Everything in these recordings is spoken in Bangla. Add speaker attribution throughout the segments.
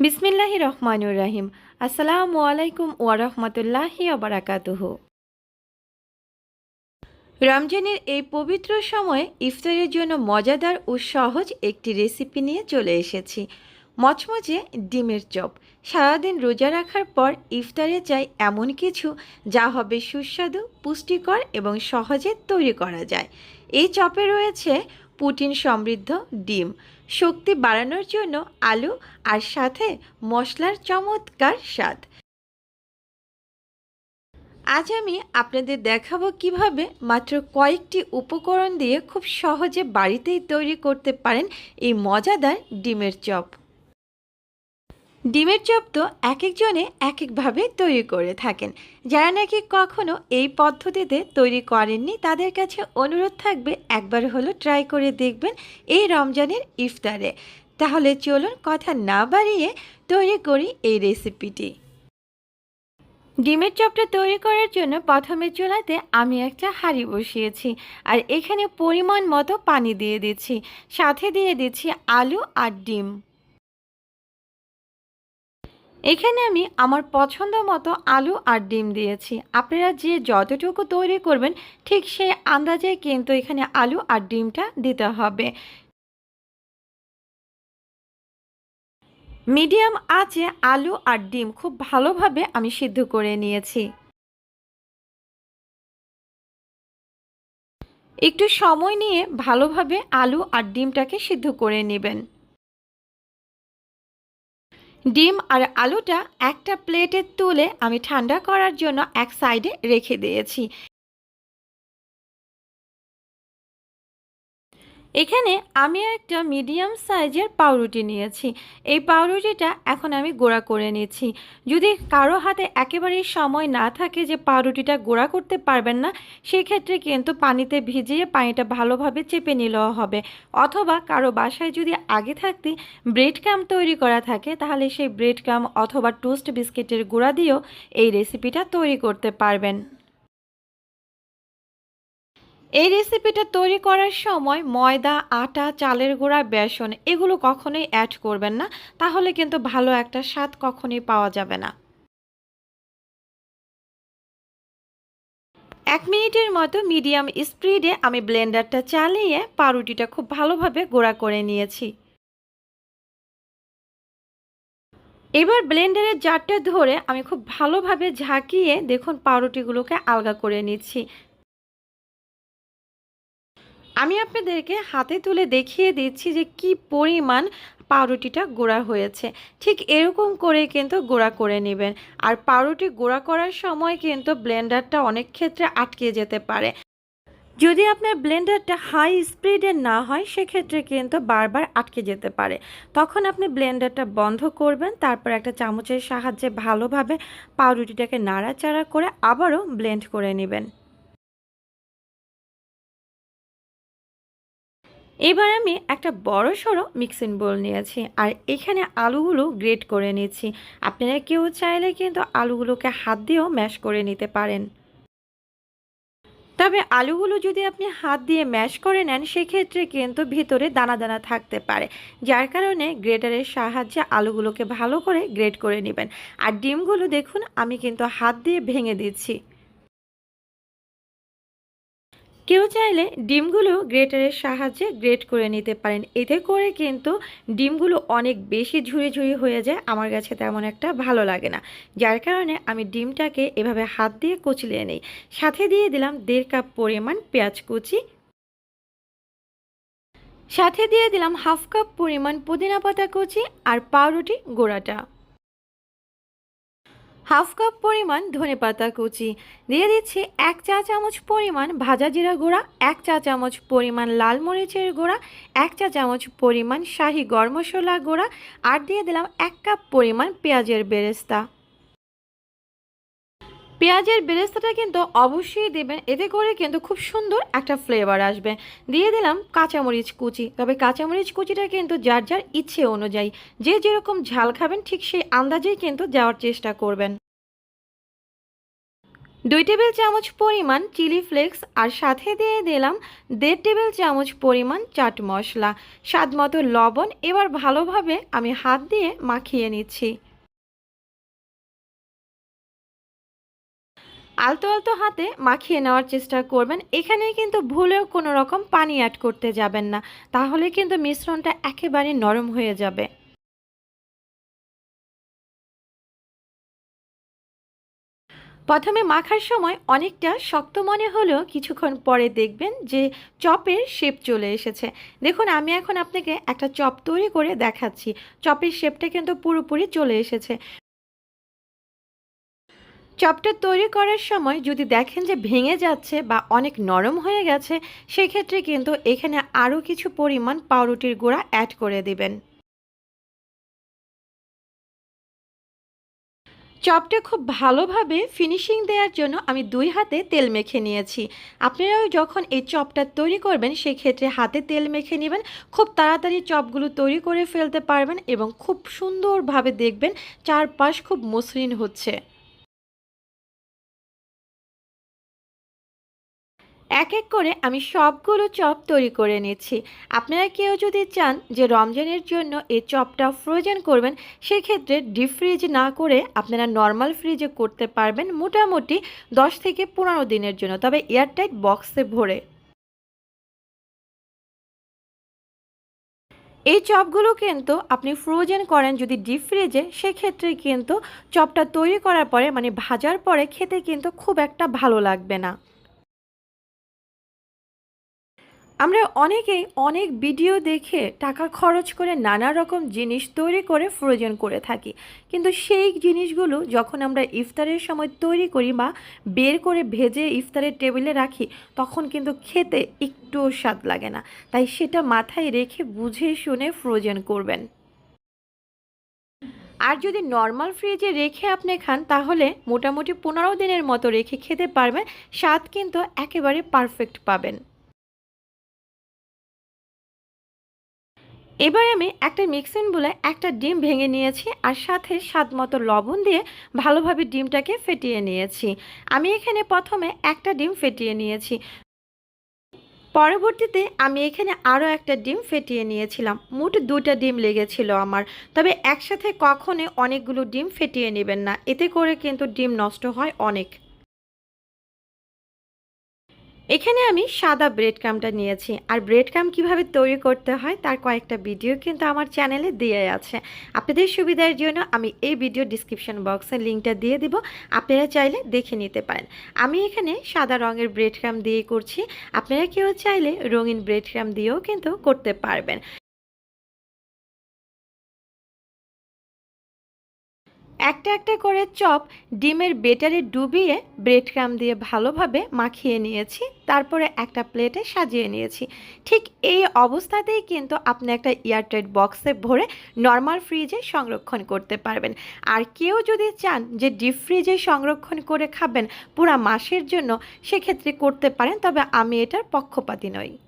Speaker 1: বিসমিল্লাহ রহমানুর রাহিম। আসসালামু আলাইকুম ওয়ারহমতুল্লাহি আবরাকাতুহ রমজানের এই পবিত্র সময়ে ইফতারের জন্য মজাদার ও সহজ একটি রেসিপি নিয়ে চলে এসেছি। মচমচে ডিমের চপ। সারাদিন রোজা রাখার পর ইফতারে চাই এমন কিছু যা হবে সুস্বাদু, পুষ্টিকর এবং সহজে তৈরি করা যায়। এই চপে রয়েছে প্রোটিন সমৃদ্ধ ডিম। শক্তি বাড়ানোর জন্য আলু আর সাথে মশলার চমৎকার স্বাদ। আজ আমি আপনাদের দেখাবো কীভাবে মাত্র কয়েকটি উপকরণ দিয়ে খুব সহজে বাড়িতেই তৈরি করতে পারেন এই মজাদার ডিমের চপ। ডিমের চপ তো এক একজনে এক একভাবে তৈরি করে থাকেন। যারা নাকি কখনো এই পদ্ধতিতে তৈরি করেননি, তাদের কাছে অনুরোধ থাকবে, একবার হলো ট্রাই করে দেখবেন এই রমজানের ইফতারে। তাহলে চলুন কথা না বাড়িয়ে তৈরি করি এই রেসিপিটি ডিমের চপটা তৈরি করার জন্য প্রথমে চুলাতে আমি একটা হাঁড়ি বসিয়েছি আর এখানে পরিমাণ মতো পানি দিয়ে দিচ্ছি। সাথে দিয়ে দিচ্ছি আলু আর ডিম। এখানে আমি আমার পছন্দ মতো আলু আর ডিম দিয়েছি। আপনারা যে যতটুকু তৈরি করবেন, ঠিক সেই আন্দাজে কিন্তু এখানে আলু আর ডিমটা দিতে হবে। মিডিয়াম আঁচে আলু আর ডিম খুব ভালোভাবে আমি সিদ্ধ করে নিয়েছি। একটু সময় নিয়ে ভালোভাবে আলু আর ডিমটাকে সিদ্ধ করে নেবেন। ডিম আর আলুটা একটা প্লেটে তুলে আমি ঠান্ডা করার জন্য এক সাইডে রেখে দিয়েছি। এখানে আমি একটা মিডিয়াম সাইজের পাউরুটি নিয়েছি। এই পাউরুটিটা এখন আমি গোড়া করে নিচ্ছি। যদি কারও হাতে একেবারেই সময় না থাকে যে পাউরুটিটা গোড়া করতে পারবেন না, সেক্ষেত্রে কিন্তু পানিতে ভিজিয়ে পানিটা ভালোভাবে চেপে নিলেও হবে। অথবা কারও বাসায় যদি আগে থাকতে ব্রেড ক্যাম তৈরি করা থাকে, তাহলে সেই ব্রেড ক্যাম অথবা টোস্ট বিস্কিটের গুঁড়া দিয়েও এই রেসিপিটা তৈরি করতে পারবেন। এই রেসিপিটা তৈরি করার সময় ময়দা, আটা, চালের গুঁড়া, বেসন এগুলো কখনোই অ্যাড করবেন না। তাহলে কিন্তু ভালো একটা স্বাদ কখনোই পাওয়া যাবে না। এক মিনিটের মতো মিডিয়াম স্পিডে আমি ব্লেন্ডারটা চালিয়ে পাউরুটিটা খুব ভালোভাবে গুঁড়া করে নিয়েছি। এবার ব্লেন্ডারের জারটা ধরে আমি খুব ভালোভাবে ঝাঁকিয়ে দেখুন পাউরুটিগুলোকে আলগা করে নিচ্ছি। আমি আপনাদেরকে হাতে তুলে দেখিয়ে দিচ্ছি যে কি পরিমাণ পাউরুটিটা গোড়া হয়েছে। ঠিক এরকম করে কিন্তু গোড়া করে নেবেন। আর পাউরুটি গোড়া করার সময় কিন্তু ব্লেন্ডারটা অনেক ক্ষেত্রে আটকে যেতে পারে। যদি আপনার ব্লেন্ডারটা হাই স্পিডের না হয়, সেক্ষেত্রে কিন্তু বারবার আটকে যেতে পারে। তখন আপনি ব্লেন্ডারটা বন্ধ করবেন, তারপর একটা চামচের সাহায্যে ভালোভাবে পাউরুটিটাকে নাড়াচাড়া করে আবারও ব্লেন্ড করে নেবেন। এবার আমি একটা বড় সড়ো মিক্সিং বোল নিয়েছি আর এখানে আলুগুলো গ্রেট করে নিচ্ছি আপনারা কেউ চাইলে কিন্তু আলুগুলোকে হাত দিয়েও ম্যাশ করে নিতে পারেন। তবে আলুগুলো যদি আপনি হাত দিয়ে ম্যাশ করে নেন, সেক্ষেত্রে কিন্তু ভিতরে দানা দানা থাকতে পারে। যার কারণে গ্রেটারের সাহায্যে আলুগুলোকে ভালো করে গ্রেট করে নেবেন। আর ডিমগুলো দেখুন, আমি কিন্তু হাত দিয়ে ভেঙে দিচ্ছি। কেউ চাইলে ডিমগুলো গ্রেটারের সাহায্যে গ্রেট করে নিতে পারেন। এতে করে কিন্তু ডিমগুলো অনেক বেশি ঝুড়ি ঝুড়ি হয়ে যায়। আমার কাছে তেমন একটা ভালো লাগে না। যার কারণে আমি ডিমটাকে এভাবে হাত দিয়ে কুচলিয়ে নিই। সাথে দিয়ে দিলাম দেড় কাপ পরিমাণ পেঁয়াজ কুচি। সাথে দিয়ে দিলাম হাফ কাপ পরিমাণ পুদিনা পাতা কুচি আর পাউরুটি গোড়াটা। হাফ কাপ পরিমাণ ধনে পাতা কুচি। দিয়ে দিচ্ছি এক চা চামচ পরিমাণ ভাজা জিরা গুঁড়া, এক চা চামচ পরিমাণ লাল মরিচের গুঁড়া, এক চা চামচ পরিমাণ শাহি গরম মশলা গুঁড়া, আর দিয়ে দিলাম এক কাপ পরিমাণ পেঁয়াজের বেরেস্তা। পেঁয়াজের বেরেস্তাটা কিন্তু অবশ্যই দেবেন। এতে করে কিন্তু খুব সুন্দর একটা ফ্লেভার আসবে। দিয়ে দিলাম কাঁচামরিচ কুচি। তবে কাঁচামরিচ কুচিটা কিন্তু যার যার ইচ্ছে অনুযায়ী যে যেরকম ঝাল খাবেন, ঠিক সেই আন্দাজেই কিন্তু যাওয়ার চেষ্টা করবেন। দুই টেবিল চামচ পরিমাণ চিলি ফ্লেক্স আর সাথে দিয়ে দিলাম দেড় টেবিল চামচ পরিমাণ চাট মশলা। স্বাদ মতো লবণ এবার ভালোভাবে আমি হাত দিয়ে মাখিয়ে নিচ্ছি। আলতো আলতো হাতে মাখিয়ে নেওয়ার চেষ্টা করবেন। এখানে কিন্তু ভুলেও কোনো রকম পানি অ্যাড করতে যাবেন না। তাহলে কিন্তু মিশ্রণটা একেবারে নরম হয়ে যাবে। প্রথমে মাখার সময় অনেকটা শক্ত মনে হলেও কিছুক্ষণ পরে দেখবেন যে চপের শেপ চলে এসেছে। দেখুন, আমি এখন আপনাকে একটা চপ তৈরি করে দেখাচ্ছি। চপের শেপটা কিন্তু পুরোপুরি চলে এসেছে। চপটা তৈরি করার সময় যদি দেখেন যে ভেঙে যাচ্ছে বা অনেক নরম হয়ে গেছে, সেক্ষেত্রে কিন্তু এখানে আরও কিছু পরিমাণ পাউরুটির গুঁড়া অ্যাড করে দিবেন। চপটা খুব ভালোভাবে ফিনিশিং দেওয়ার জন্য আমি দুই হাতে তেল মেখে নিয়েছি। আপনারাও যখন এই চপটা তৈরি করবেন, সেক্ষেত্রে হাতে তেল মেখে নেবেন, খুব তাড়াতাড়ি চপগুলো তৈরি করে ফেলতে পারবেন এবং খুব সুন্দরভাবে দেখবেন চারপাশ খুব মসৃণ হচ্ছে। এক এক করে আমি সবগুলো চপ তৈরি করে নিচ্ছি। আপনারা কেউ যদি চান যে রমজানের জন্য এই চপটা ফ্রোজেন করবেন, সেক্ষেত্রে ডিপ ফ্রিজ না করে আপনারা নর্মাল ফ্রিজে করতে পারবেন মোটামুটি দশ থেকে পনেরো দিনের জন্য। তবে এয়ারটাইট বক্সে ভরে। এই চপগুলো কিন্তু আপনি ফ্রোজেন করেন যদি ডিপ ফ্রিজে সেক্ষেত্রে কিন্তু চপটা তৈরি করার পরে মানে ভাজার পরে খেতে কিন্তু খুব একটা ভালো লাগবে না। আমরা অনেকেই অনেক ভিডিও দেখে টাকা খরচ করে নানা রকম জিনিস তৈরি করে ফ্রোজেন করে থাকি। কিন্তু সেই জিনিসগুলো যখন আমরা ইফতারের সময় তৈরি করি বা বের করে ভেজে ইফতারের টেবিলে রাখি, তখন কিন্তু খেতে একটুও স্বাদ লাগে না। তাই সেটা মাথায় রেখে বুঝে শুনে ফ্রোজেন করবেন। আর যদি নর্মাল ফ্রিজে রেখে আপনি খান, তাহলে মোটামুটি পনেরো দিনের মতো রেখে খেতে পারবেন। স্বাদ কিন্তু একেবারে পারফেক্ট পাবেন। এবার আমি একটা মিক্সিং বলে একটা ডিম ভেঙে নিয়েছি আর সাথে স্বাদ মতো লবণ দিয়ে ভালোভাবে ডিমটাকে ফেটিয়ে নিয়েছি। আমি এখানে প্রথমে একটা ডিম ফেটিয়ে নিয়েছি। পরবর্তীতে আমি এখানে আরও একটা ডিম ফেটিয়ে নিয়েছিলাম। মোট দুটা ডিম লেগেছিল আমার। তবে একসাথে কখনই অনেকগুলো ডিম ফেটিয়ে নেবেন না। এতে করে কিন্তু ডিম নষ্ট হয় অনেক। এখানে আমি সাদা ব্রেড ক্রামটা নিয়েছি। আর ব্রেড ক্রাম কীভাবে তৈরি করতে হয় তার কয়েকটা ভিডিও কিন্তু আমার চ্যানেলে দিয়ে আছে। আপনাদের সুবিধার জন্য আমি এই ভিডিও ডিসক্রিপশন বক্সে লিঙ্কটা দিয়ে দিব। আপনারা চাইলে দেখে নিতে পারেন। আমি এখানে সাদা রঙের ব্রেড ক্রাম দিয়ে করছি। আপনারা কেউ চাইলে রঙিন ব্রেড ক্রাম দিয়েও কিন্তু করতে পারবেন। একটা একটা করে চপ ডিমের বেটারে ডুবিয়ে ব্রেড ক্রাম দিয়ে ভালোভাবে মাখিয়ে নিয়েছি, তারপরে একটা প্লেটে সাজিয়ে নিয়েছি। ঠিক এই অবস্থাতেই কিন্তু আপনি একটা এয়ারটাইট বক্সে ভরে নর্মাল ফ্রিজে সংরক্ষণ করতে পারবেন। আর কেউ যদি চান যে ডিপ ফ্রিজে সংরক্ষণ করে খাবেন পুরা মাসের জন্য, সেক্ষেত্রে করতে পারেন, তবে আমি এটার পক্ষপাতি নই।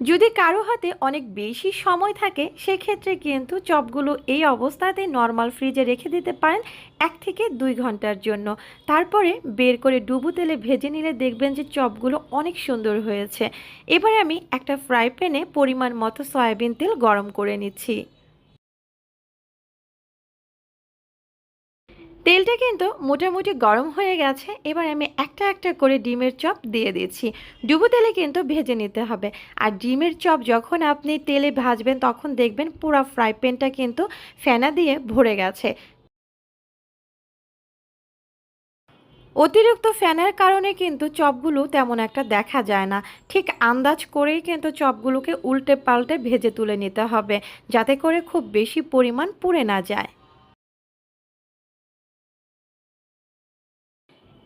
Speaker 1: যদি কারও হাতে অনেক বেশি সময় থাকে, সেক্ষেত্রে কিন্তু চপগুলো এই অবস্থাতে নর্মাল ফ্রিজে রেখে দিতে পারেন এক থেকে দুই ঘণ্টার জন্য। তারপরে বের করে ডুবু তেলে ভেজে নিলে দেখবেন যে চপগুলো অনেক সুন্দর হয়েছে। এবার আমি একটা ফ্রাই প্যানে পরিমাণ মতো সয়াবিন তেল গরম করে নিচ্ছি। তেলটা কিন্তু মোটামুটি গরম হয়ে গেছে। এবার আমি একটা একটা করে ডিমের চপ দিয়ে দিচ্ছি। ডুবো তেলে কিন্তু ভেজে নিতে হবে। আর ডিমের চপ যখন আপনি তেলে ভাজবেন, তখন দেখবেন পুরো ফ্রাই প্যানটা কিন্তু ফেনা দিয়ে ভরে গেছে। অতিরিক্ত ফ্যানের কারণে কিন্তু চপগুলো তেমন একটা দেখা যায় না। ঠিক আন্দাজ করেই কিন্তু চপগুলোকে উল্টে পাল্টে ভেজে তুলে নিতে হবে, যাতে করে খুব বেশি পরিমাণ পুড়ে না যায়।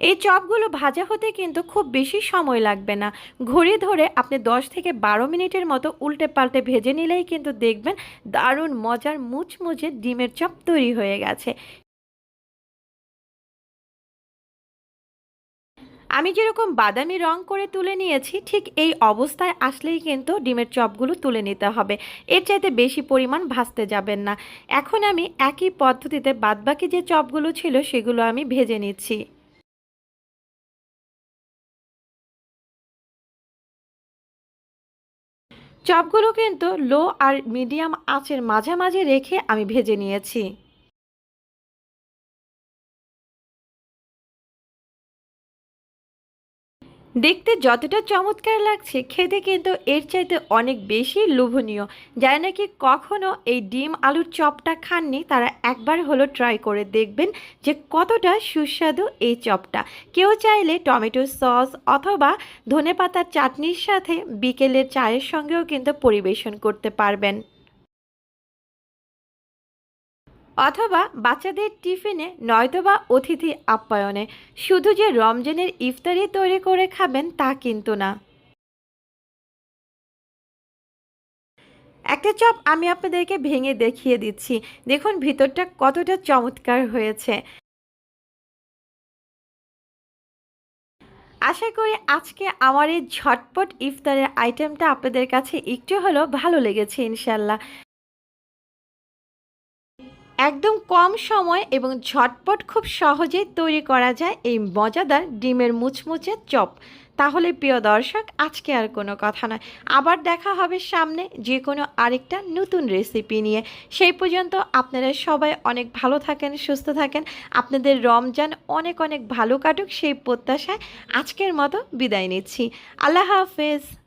Speaker 1: এই চপগুলো ভাজা হতে কিন্তু খুব বেশি সময় লাগবে না। ঘড়ি ধরে আপনি 10 থেকে বারো মিনিটের মতো উল্টে পাল্টে ভেজে নিলেই কিন্তু দেখবেন দারুণ মজার মুচমুচে ডিমের চপ তৈরি হয়ে গেছে। আমি যেরকম বাদামি রং করে তুলে নিয়েছি, ঠিক এই অবস্থায় আসলেই কিন্তু ডিমের চপগুলো তুলে নিতে হবে। এর চাইতে বেশি পরিমাণ ভাজতে যাবেন না। এখন আমি একই পদ্ধতিতে বাদবাকি যে চপগুলো ছিল সেগুলো আমি ভেজে নিচ্ছি। চপগুলো কিন্তু লো আর মিডিয়াম আঁচের মাঝামাঝি রেখে আমি ভেজে নিয়েছি। দেখতে যতটা চমৎকার লাগছে, খেতে কিন্তু এর চাইতে অনেক বেশি লোভনীয়। যারা নাকি কখনো এই ডিম আলুর চপটা খাননি, তারা একবার হলো ট্রাই করে দেখবেন যে কতটা সুস্বাদু এই চপটা। কেউ চাইলে টমেটো সস অথবা ধনেপাতার চাটনির সাথে বিকেলের চায়ের সঙ্গেও কিন্তু পরিবেশন করতে পারবেন। অথবা বাচ্চাদের টিফিনে নয়তোবা অতিথি আপ্যায়নে। শুধু যে রমজানের ইফতারি তৈরি করে খাবেন তা কিন্তু না। একটা চপ আমি আপনাদেরকে ভেঙে দেখিয়ে দিচ্ছি। দেখুন ভিতরটা কতটা চমৎকার হয়েছে। আশা করি আজকে আমার এই ঝটপট ইফতারের আইটেমটা আপনাদের কাছে একটু হলেও ভালো লেগেছে ইনশাল্লাহ। একদম কম সময় এবং ঝটপট খুব সহজেই তৈরি করা যায় এই মজাদার ডিমের মুচমুচে চপ। তাহলে প্রিয় দর্শক, আজকে আর কোনো কথা নয়। আবার দেখা হবে সামনে যে কোনো আরেকটা নতুন রেসিপি নিয়ে। সেই পর্যন্ত আপনারা সবাই অনেক ভালো থাকেন, সুস্থ থাকেন। আপনাদের রমজান অনেক অনেক ভালো কাটুক সেই প্রত্যাশায় আজকের মতো বিদায় নিচ্ছি। আল্লাহ হাফেজ।